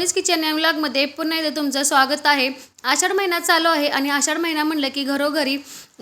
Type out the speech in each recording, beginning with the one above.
सोनीज kitchen या व्लॉगमध्ये पुन्हा एकदा तुमचं स्वागत आहे. आषाढ महिना चालू आहे आणि आषाढ महिना म्हणलं की घरोघरी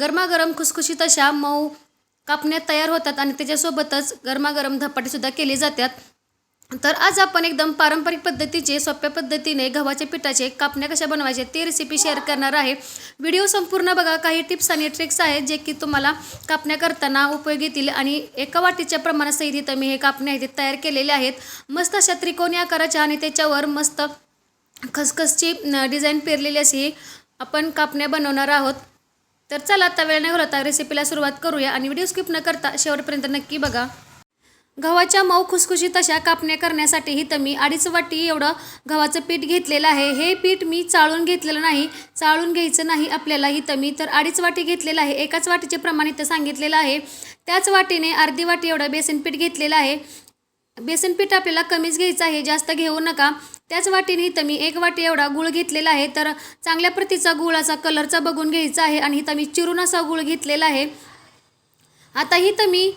गरमागरम खुसखुशीत अशा मऊ कापण्यात तयार होतात आणि त्याच्यासोबतच गरमागरम धपाटेसुद्धा केली जातात. तर आज आपण एकदम पारंपरिक पद्धतीचे सोप्या पद्धतीने गव्हाच्या पिठाचे कापण्या कशा बनवायचे ते रेसिपी शेअर करणार आहे. व्हिडिओ संपूर्ण बघा. काही टिप्स आणि ट्रिक्स आहेत जे की तुम्हाला कापण्या करताना उपयोग येतील आणि एका वाटीच्या प्रमाणासहित इथं मी हे कापण्या इथे ते तयार केलेले आहेत. मस्त अशा त्रिकोणी आकाराच्या आणि त्याच्यावर मस्त खसखसची डिझाईन पेरलेली अशी आपण कापण्या बनवणार आहोत. तर चला आता वेळ नाही घालवता रेसिपीला सुरुवात करूया आणि व्हिडिओ स्किप न करता शेवटपर्यंत नक्की बघा. गव्हाच्या मऊ खुसखुशीत अशा कापण्या करण्यासाठी तर मी अडीच वाटी एवढं गव्हाचं पीठ घेतलेलं आहे. हे पीठ मी चाळून घेतलेलं नाही. चाळून घ्यायचं नाही आपल्याला इथं मी तर अडीच वाटी घेतलेलं आहे. एकाच वाटीचे प्रमाण इथं सांगितलेलं आहे. त्याच वाटीने अर्धी वाटी एवढं बेसन पीठ घेतलेलं आहे. बेसन पीठ आपल्याला कमीच घ्यायचं आहे. जास्त घेऊ नका. त्याच वाटीने इथं मी एक वाटी एवढा गुळ घेतलेला आहे. तर चांगल्या प्रतीचा गुळाचा कलरचा बघून घ्यायचा आहे आणि इथं मी चिरून असा गुळ घेतलेला आहे. आता इथं मी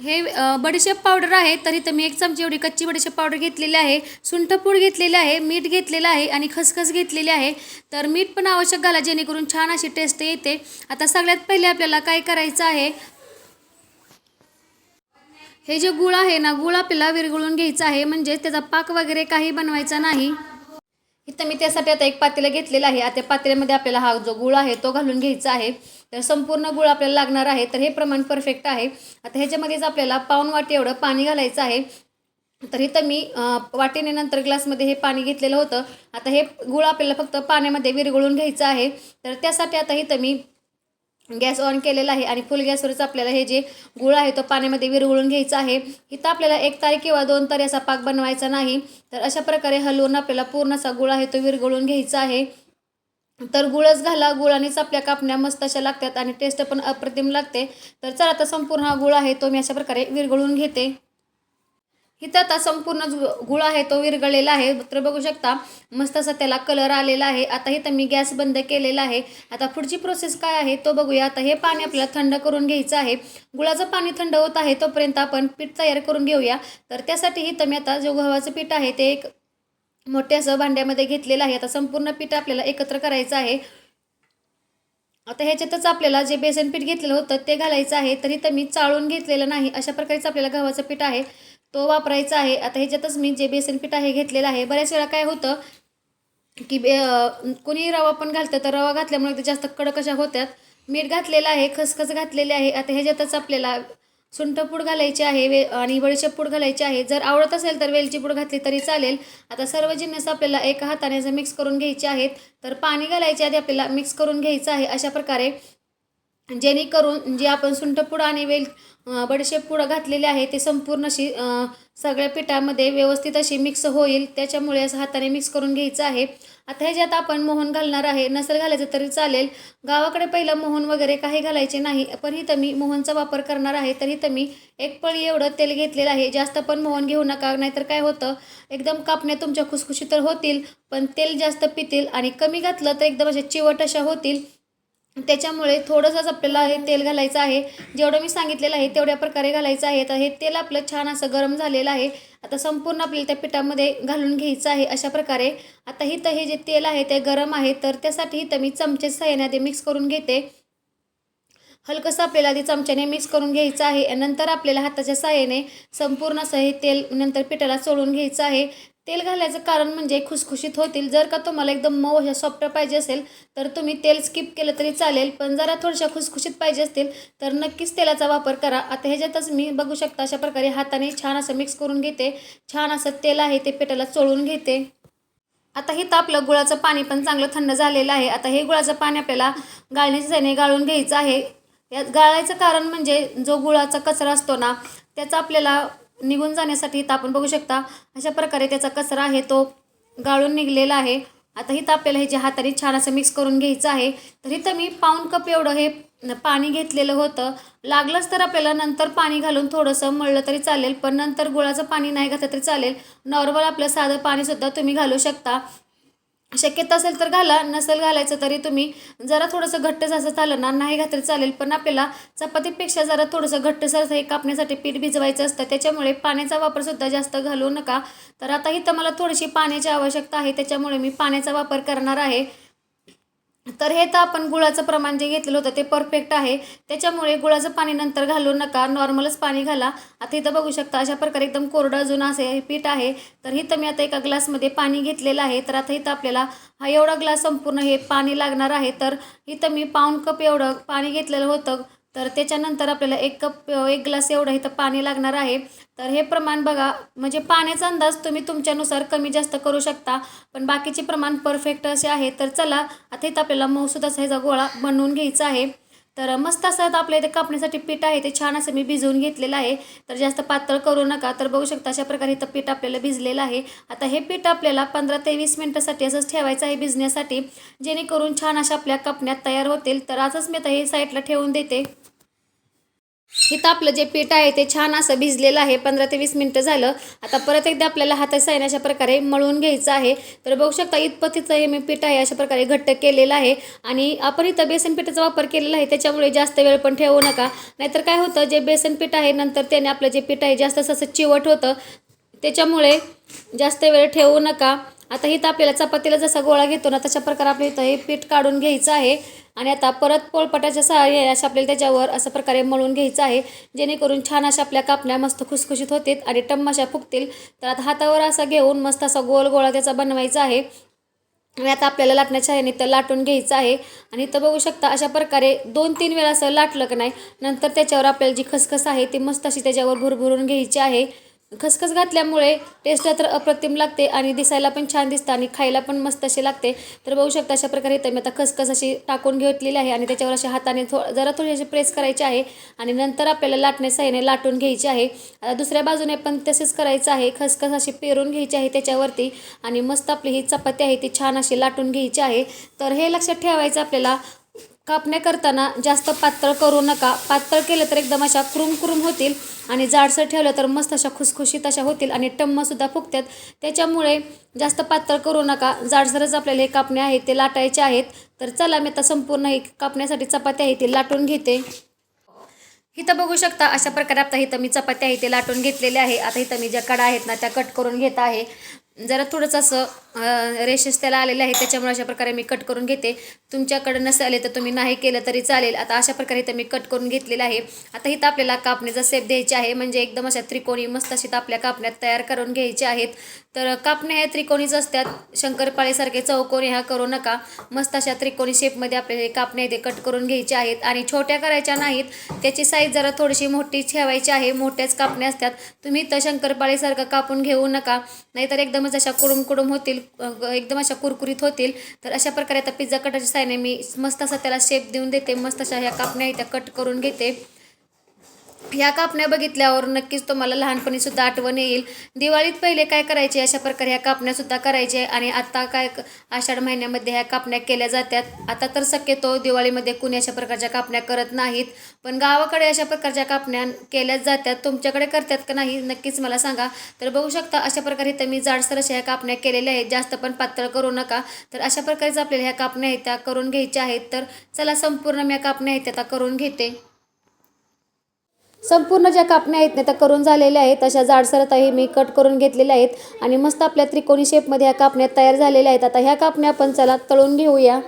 हे बडीशेप पावडर आहे तर इथं मी एक चमची एवढी कच्ची बडीशेप पावडर घेतलेली आहे. सुंठपूड घेतलेली आहे मीठ घेतलेलं आहे आणि खसखस घेतलेली आहे. तर मीठ पण आवश्यक घाला जेणेकरून छान अशी टेस्ट येते. आता सगळ्यात पहिले आपल्याला काय करायचं आहे? हे जे गुळ आहे ना गुळ आपल्याला विरघळून घ्यायचं आहे. म्हणजे त्याचा पाक वगैरे काही बनवायचा नाही. इथं मी त्यासाठी आता एक पातेलं घेतलेलं आहे. आता त्या पातेल्यामध्ये आपल्याला हा जो गुळ आहे तो घालून घ्यायचा आहे. तर संपूर्ण गुळ आपल्याला लागणार आहे. तर हे प्रमाण परफेक्ट आहे. आता ह्याच्यामध्येच आपल्याला पाऊण वाटी एवढं पाणी घालायचं आहे तर इथं मी अं, वाटीने नंतर ग्लासमध्ये हे पाणी घेतलेलं होतं. आता हे गुळ आपल्याला फक्त पाण्यामध्ये विरघळून घ्यायचं आहे. तर त्यासाठी आता इथं मी गॅस ऑन केलेला आहे आणि फुल गॅसवरच आपल्याला हे जे गुळ आहे तो पाण्यामध्ये विरघळून घ्यायचा आहे. इथं आपल्याला एक तारी किंवा दोन तारी असा पाक बनवायचा नाही. तर अशा प्रकारे हलवून आपल्याला पूर्ण असा गुळ आहे तो विरघळून घ्यायचा आहे. तर गुळच घाला गुळानेच आपल्या कापण्या मस्त अशा लागतात आणि टेस्ट पण अप्रतिम लागते. तर चला आता संपूर्ण हा गुळ आहे तो मी अशा प्रकारे विरघळून घेते. इथं आता संपूर्ण जो गुळ आहे तो विरघळलेला आहे. तर बघू शकता मस्त असा त्याला कलर आलेला आहे. आता इथं मी गॅस बंद केलेला आहे. आता पुढची प्रोसेस काय आहे तो बघूया. आता हे पाणी आपल्याला थंड करून घ्यायचं आहे. गुळाचं पाणी थंड होत आहे तोपर्यंत आपण पीठ तयार करून घेऊया. तर त्यासाठी इथं मी आता जो गव्हाचं पीठ आहे ते एक मोठ्या असं भांड्यामध्ये घेतलेलं आहे. आता संपूर्ण पीठ आपल्याला एकत्र करायचं आहे. आता ह्याच्यातच आपल्याला जे बेसन पीठ घेतलेलं होतं ते घालायचं आहे. तर मी चाळून घेतलेलं नाही. अशा प्रकारचं आपल्याला गव्हाचं पीठ आहे. तो वापरायचा आहे. आता ह्याच्यातच मी जे बेसन पीठ आहे घेतलेलं आहे. बऱ्याच वेळा काय होतं की बे कोणी रवा पण घालतं तर रवा घातल्यामुळे ते जास्त कडक अशा होत्यात. मीठ घातलेलं आहे खसखस घातलेले आहे. आता ह्याच्यातच आपल्याला सुंठपूड घालायची आहे वे आणि बडीशेप पूड घालायची आहे. जर आवडत असेल तर वेलची पूड घातली तरी चालेल. आता सर्व जिन्नस आपल्याला एका हाताने जर मिक्स करून घ्यायचे आहेत तर पाणी घालायच्या आधी आपल्याला मिक्स करून घ्यायचं आहे अशा प्रकारे. जेणेकरून जे आपण सुंठपूड आणि वेल बडीशेप पुडं घातलेले आहे ते संपूर्ण अशी सगळ्या पिठामध्ये व्यवस्थित अशी मिक्स होईल. त्याच्यामुळे असं हाताने मिक्स करून घ्यायचं आहे. आता ह्याच्यात आपण मोहन घालणार आहे. नसेल घालायचं तरी चालेल. गावाकडे पहिलं मोहन वगैरे काही घालायचे नाही. पण इथं मी मोहनचा वापर करणार आहे. तर इथं मी एक पळी एवढं तेल घेतलेलं आहे. जास्त पण मोहन घेऊ नका. नाहीतर काय होतं? एकदम कापण्या तुमच्या खुसखुशी तर होतील. पण तेल जास्त पितील आणि कमी घातलं तर एकदम अशा चिवट अशा होतील. त्याच्यामुळे थोडंसंच आपल्याला हे तेल घालायचं आहे. जेवढं मी सांगितलेलं आहे तेवढ्या प्रकारे घालायचं आहे. तर हे तेल आपलं छान असं गरम झालेलं आहे. आता संपूर्ण आपल्याला त्या पिठामध्ये घालून घ्यायचं आहे अशा प्रकारे. आता इथं हे जे तेल आहे ते गरम आहे. तर त्यासाठी इथं मी चमचे सहाय्याने ते मिक्स करून घेते. हलकंसं आपल्याला ते चमच्याने मिक्स करून घ्यायचं आहे. नंतर आपल्याला हाताच्या सहाय्याने संपूर्ण असं हे तेल नंतर पिठाला चोळून घ्यायचं आहे. तेल घालायचं कारण म्हणजे खुसखुशीत होतील. जर का तुम्हाला एकदम मऊ ह्या सॉफ्ट पाहिजे असेल तर तुम्ही तेल स्किप केलं तरी चालेल पण जरा थोड्याशा खुसखुशीत पाहिजे असतील तर नक्कीच तेलाचा वापर करा. आता ह्याच्यातच मी बघू शकता अशा प्रकारे हाताने छान असं मिक्स करून घेते. छान असं तेल आहे ते पेटाला चोळून घेते. आता इथं आपलं गुळाचं पाणी पण चांगलं थंड झालेलं आहे. आता हे गुळाचं पाणी आपल्याला गाळण्याच्या गाळून घ्यायचं आहे. यात गाळायचं कारण म्हणजे जो गुळाचा कचरा असतो ना त्याचा आपल्याला निघून जाण्यासाठी इथं आपण बघू शकता अशा प्रकारे त्याचा कचरा आहे तो गाळून निघलेला आहे. आता इथं आपल्याला हे जे हाताने छान असं मिक्स करून घ्यायचं आहे तर इथं मी पाऊन कप एवढं हे पाणी घेतलेलं होतं. लागलंच तर आपल्याला नंतर पाणी घालून थोडंसं मळलं तरी चालेल पण नंतर गुळाचं पाणी नाही घातलं तरी चालेल. नॉर्मल आपलं साधं पाणीसुद्धा तुम्ही घालू शकता. शक्यता असेल तर घाला नसेल घालायचं तरी तुम्ही जरा थोडंसं घट्ट असं चालणार ना नाही घातलं चालेल पण आपल्याला चपातीपेक्षा जरा थोडंसं घट्टसर हे कापण्यासाठी पीठ भिजवायचं असतं त्याच्यामुळे पाण्याचा वापरसुद्धा जास्त घालू नका. तर आता इथं मला थोडीशी पाण्याची आवश्यकता आहे त्याच्यामुळे मी पाण्याचा वापर करणार आहे. तर हे तर आपण गुळाचं प्रमाण जे घेतलेलं होतं ते परफेक्ट आहे. त्याच्यामुळे गुळाचं पाणी नंतर घालू नका नॉर्मलच पाणी घाला. आता इथं बघू शकता अशा प्रकारे एकदम कोरडं अजून असे हे पीठ आहे. तर इथं मी आता एका ग्लासमध्ये पाणी घेतलेलं आहे. तर आता इथं आपल्याला हा एवढा ग्लास संपूर्ण हे पाणी लागणार आहे. तर इथं मी पाऊण कप एवढं पाणी घेतलेलं होतं. तर त्याच्यानंतर आपल्याला एक कप एक ग्लास एवढं इथं पाणी लागणार आहे. तर हे प्रमाण बघा म्हणजे पाण्याचा अंदाज तुम्ही तुमच्यानुसार कमी जास्त करू शकता पण बाकीचे प्रमाण परफेक्ट असे आहे. तर चला आता इथं आपल्याला मौसूद असा ह्याचा गोळा बनवून घ्यायचा आहे. तर मस्त असं आता आपल्या इथे कापण्यासाठी पीठ आहे ते छान असं मी भिजवून घेतलेलं आहे. तर जास्त पातळ करू नका तर बघू शकता अशा प्रकारे इथं पीठ आपल्याला भिजलेलं आहे. आता हे पीठ आपल्याला पंधरा ते वीस मिनटासाठी असंच ठेवायचं आहे भिजण्यासाठी जेणेकरून छान अशा आपल्या कापण्यात तयार होतील. तर आजच मी आता हे साईडला ठेवून देते. इथं आपलं जे पीठ आहे ते छान असं भिजलेलं आहे. पंधरा ते वीस मिनटं झालं. आता परत एकदा आपल्याला हाताचा साईन अशा प्रकारे मळून घ्यायचं आहे. तर बघू शकता इतपतीचं हे मी पीठ आहे अशा प्रकारे घट्ट केलेलं आहे. आणि आपण इथं बेसन पिठाचा वापर केलेला आहे. त्याच्यामुळे जास्त वेळ पण ठेवू नका. नाहीतर काय होतं जे बेसन पीठ आहे नंतर त्याने आपलं जे पीठ आहे जास्त असं चिवट होतं. त्याच्यामुळे जास्त वेळ ठेवू नका. आता इथं आपल्याला चपातीला जसा गोळा घेतो ना तशा प्रकारे आपल्या इथं हे पीठ काढून घ्यायचं आहे. आणि आता परत पोळपाटाच्या सहाय्याने अशा आपल्याला त्याच्यावर असं प्रकारे मळून घ्यायचं आहे. जेणेकरून छान अशा आपल्या कापण्या मस्त खुसखुशीत होतील आणि टम्माशा फुगतील. तर आता हातावर असा घेऊन मस्त असा गोल गोळा त्याचा बनवायचा आहे. आणि आता आपल्याला लाटण्याच्या ह्याने तर लाटून घ्यायचं आहे. आणि इथं बघू शकता अशा प्रकारे दोन तीन वेळा असं लाटलं की नाही नंतर त्याच्यावर आपल्याला जी खसखस आहे ती मस्त अशी त्याच्यावर भुरभुरून घ्यायची आहे. खसखस घातल्यामुळे टेस्ट तर अप्रतिम लागते आणि दिसायला पण छान दिसतं आणि खायला पण मस्त असे लागते. तर बघू शकता अशा प्रकारे इथं मी आता खसखस अशी टाकून घेतलेली आहे आणि त्याच्यावर अशा हाताने थो जरा थोडी अशी प्रेस करायची आहे आणि नंतर आपल्याला लाटण्या साह्याने लाटून घ्यायची आहे. आता दुसऱ्या बाजूने पण तसेच करायचं आहे. खसखस अशी पेरून घ्यायची आहे त्याच्यावरती आणि मस्त आपली ही चपाती आहे ती छान अशी लाटून घ्यायची आहे. तर हे लक्षात ठेवायचं आपल्याला कापण्या करताना जास्त पातळ करू नका. पातळ केलं तर एकदम अशा क्रुम क्रुम होतील आणि जाडसर ठेवलं तर मस्त अशा खुसखुशीत अशा होतील आणि टम्मसुद्धा फुगतात. त्याच्यामुळे जास्त पातळ करू नका. जाडसरच आपल्याला हे कापणे आहेत ते लाटायचे आहेत. तर चला मी आता संपूर्ण हे कापण्यासाठी चपाती आहे ती लाटून घेते. इथं बघू शकता अशा प्रकारे आता इथं मी चपाती आहे ते लाटून घेतलेले आहे. आता इथं मी ज्या कडा आहेत ना त्या कट करून घेत आहे. जरा थोडंसं असं रेशेस त्याला आलेलं आहे त्याच्यामुळे अशा प्रकारे मी कट करून घेते. तुमच्याकडे नसे आले तर तुम्ही नाही केलं तरी चालेल. आता अशा प्रकारे इथं मी कट करून घेतलेलं आहे. आता इथं आपल्याला कापणीचा सेप द्यायची आहे. म्हणजे एकदम अशा त्रिकोणी मस्त अशी आपल्या कापण्यात तयार करून घ्यायच्या आहेत. तर कापण्या ह्या त्रिकोणीच असतात. शंकरपाळीसारखे चौकोनी ह्या करू नका. मस्त अशा त्रिकोणी शेपमध्ये आपल्याला कापण्या इथे कट करून घ्यायचे आहेत. आणि छोट्या करायच्या नाहीत. त्याची साईज जरा थोडीशी मोठी ठेवायची आहे. मोठ्याच कापण्या असतात. तुम्ही तर शंकरपाळीसारखं कापून घेऊ नका. नाहीतर एकदमच अशा कुडुम कुडुम होतील एकदम अशा कुरकुरीत होतील तर अशा प्रकारे आता पिझ्झा कटाच्या साहाय्याने मी मस्त असा त्याला शेप देऊन देते मस्त अशा ह्या कापण्या आहेत त्या कट करून घेते. ह्या कापण्या बघितल्यावर नक्कीच तुम्हाला लहानपणीसुद्धा आठवण येईल. दिवाळीत पहिले काय करायचे? अशा प्रकारे ह्या कापण्यासुद्धा करायचे आणि आता काय आषाढ महिन्यामध्ये ह्या कापण्या केल्या जातात आता तर शक्यतो दिवाळीमध्ये कुणी अशा प्रकारच्या कापण्या करत नाहीत. पण गावाकडे अशा प्रकारच्या कापण्या केल्याच जातात तुमच्याकडे करतात का नाही नक्कीच मला सांगा. तर बघू शकता अशा प्रकारे इथं मी जाडसर अशा ह्या कापण्या केलेल्या आहेत. जास्त पण पातळ करू नका. तर अशा प्रकारेच आपल्याला ह्या कापण्या आहेत त्या करून घ्यायच्या आहेत. तर चला संपूर्ण मी ह्या कापण्या आहेत त्या आता करून घेते. संपूर्ण ज्या कापण्या आहेत ना त्या करून झालेल्या आहेत. तशा जाडसरताही मी कट करून घेतलेल्या आहेत. आणि मस्त आपल्या त्रिकोणी शेपमध्ये ह्या कापण्या तयार झालेल्या आहेत. आता ह्या कापण्या आपण चला तळून घेऊया.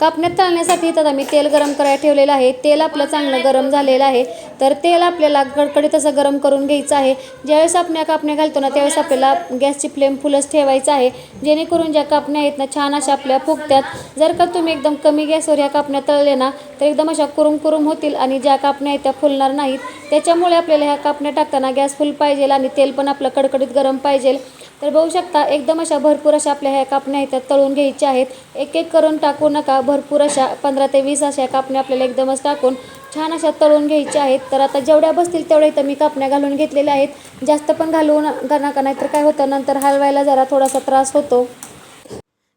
कापण्यात तळण्यासाठी तर आम्ही तेल गरम करायला ठेवलेलं आहे. तेल आपलं चांगलं गरम झालेलं आहे. तर तेल आपल्याला कडकडीत असं गरम करून घ्यायचं आहे. ज्यावेळेस आपण या कापण्या घालतो ना त्यावेळेस आपल्याला गॅसची फ्लेम फुलच ठेवायचं आहे. जेणेकरून ज्या कापण्या आहेत ना छान अशा आपल्या फुगत्यात. जर का तुम्ही एकदम कमी गॅसवर ह्या कापण्या तळले ना तर एकदम अशा कुरुम कुरुम होतील आणि ज्या कापण्या आहेत त्या फुलणार नाहीत. त्याच्यामुळे आपल्याला ह्या कापण्या टाकताना गॅस फुल पाहिजे आणि तेल पण आपलं कडकडीत गरम पाहिजे. तर बघू शकता एकदम अशा भरपूर अशा आपल्या ह्या कापण्या आहेत त्या तळून घ्यायच्या आहेत. एक एक करून टाकू नका भरपूर अशा पंधरा ते वीस अशा कापण्या आपल्याला एकदमच टाकून छान अशा तळून घ्यायच्या आहेत. तर आता जेवढ्या बसतील तेवढ्या इथं मी कापण्या घालून घेतलेल्या आहेत. जास्त पण घालवू न- नका नाहीतर काय होतं नंतर हलवायला जरा थोडासा त्रास होतो.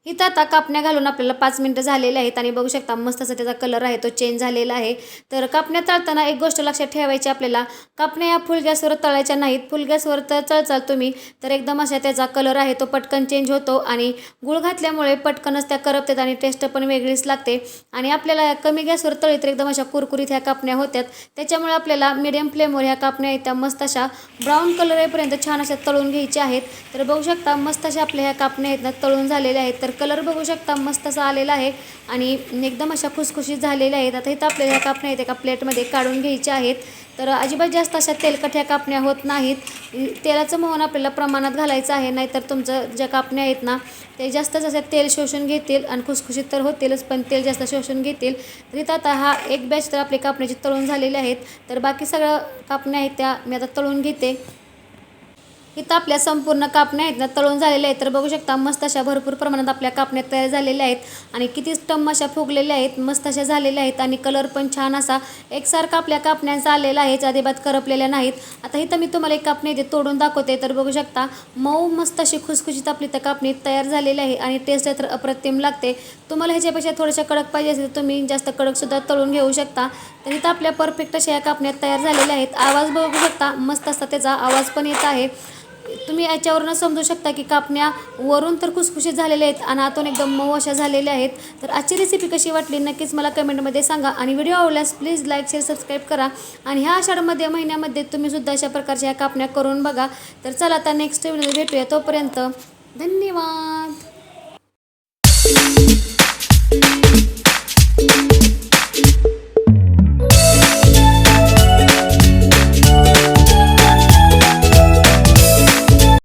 इथं आता कापण्या घालून आपल्याला पाच मिनटं झालेले आहेत आणि बघू शकता मस्त असा त्याचा कलर आहे तो चेंज झालेला आहे. तर कापण्या तळताना एक गोष्ट लक्षात ठेवायची आपल्याला कापण्या या फुल गॅसवर तळायच्या नाहीत. फुल गॅसवर तर चळचाल तुम्ही तर एकदम अशा त्याचा कलर आहे तो पटकन चेंज होतो आणि गुळ घातल्यामुळे पटकनच त्या करपतात आणि टेस्ट पण वेगळीच लागते. आणि आपल्याला कमी गॅसवर तळी तर एकदम अशा कुरकुरीत ह्या कापण्या होत्यात. त्याच्यामुळे आपल्याला मिडियम फ्लेमवर ह्या कापण्या आहेत त्या मस्त अशा ब्राऊन कलर येईपर्यंत छान अशा तळून घ्यायच्या आहेत. तर बघू शकता मस्त अशा आपल्या ह्या कापण्या आहेत ना तळून झालेल्या आहेत. तर तर कलर बघू शकता मस्त असा आलेला आहे. आणि एकदम अशा खुसखुशीत झालेल्या आहेत. आता इथं आपल्याला ह्या कापण्या आहेत. एका प्लेटमध्ये काढून घ्यायच्या आहेत. तर अजिबात जास्त अशा तेलकट्या कापण्या होत नाहीत. तेलाचं मोहन आपल्याला प्रमाणात घालायचं आहे. नाहीतर तुमचं ज्या कापण्या आहेत ना ते जास्तच अशा तेल शोषून घेतील आणि खुसखुशीत तर होतीलच पण तेल जास्त शोषून घेतील. तर इथं आता हा एक बॅच तर आपली कापण्याची तळून झालेले आहेत. तर बाकी सगळं कापण्या आहेत त्या मी आता तळून घेते. इथं आपल्या संपूर्ण कापण्या आहेत ना तळून झालेल्या आहेत. तर बघू शकता मस्त अशा भरपूर प्रमाणात आपल्या कापण्या तयार झालेल्या आहेत. आणि किती टम अशा फुगलेल्या आहेत मस्त अशा झालेल्या आहेत. आणि कलर पण छान असा एकसारखा आपल्या कापण्यांचा आलेला आहे अजिबात करपलेल्या नाहीत. आता इथं मी तुम्हाला एक कापणी इथे तोडून दाखवते. तर बघू शकता मऊ मस्त अशी खुसखुशीत आपली तर कापणी तयार झालेली आहे. आणि टेस्ट तर अप्रतिम लागते. तुम्हाला ह्याच्यापेक्षा थोड्याशा कडक पाहिजे असेल तर तुम्ही जास्त कडकसुद्धा तळून घेऊ शकता. तर इथं आपल्या परफेक्ट अशा या कापण्या तयार झालेल्या आहेत. आवाज बघू शकता मस्त असा त्याचा आवाज पण येत आहे. तुम्ही याच्यावरनं समजू शकता की कापण्या वरून तर खुसखुशीत झालेल्या आहेत आणि आतून एकदम मऊ अशा झालेल्या आहेत. तर आजची रेसिपी कशी वाटली नक्कीच मला कमेंटमध्ये सांगा. आणि व्हिडिओ आवडल्यास प्लीज लाईक शेअर सबस्क्राईब करा. आणि ह्या आषाढमध्ये महिन्यामध्ये तुम्हीसुद्धा अशा प्रकारच्या ह्या कापण्या करून बघा. तर चला आता नेक्स्ट व्हिडिओ भेटूया. तोपर्यंत धन्यवाद.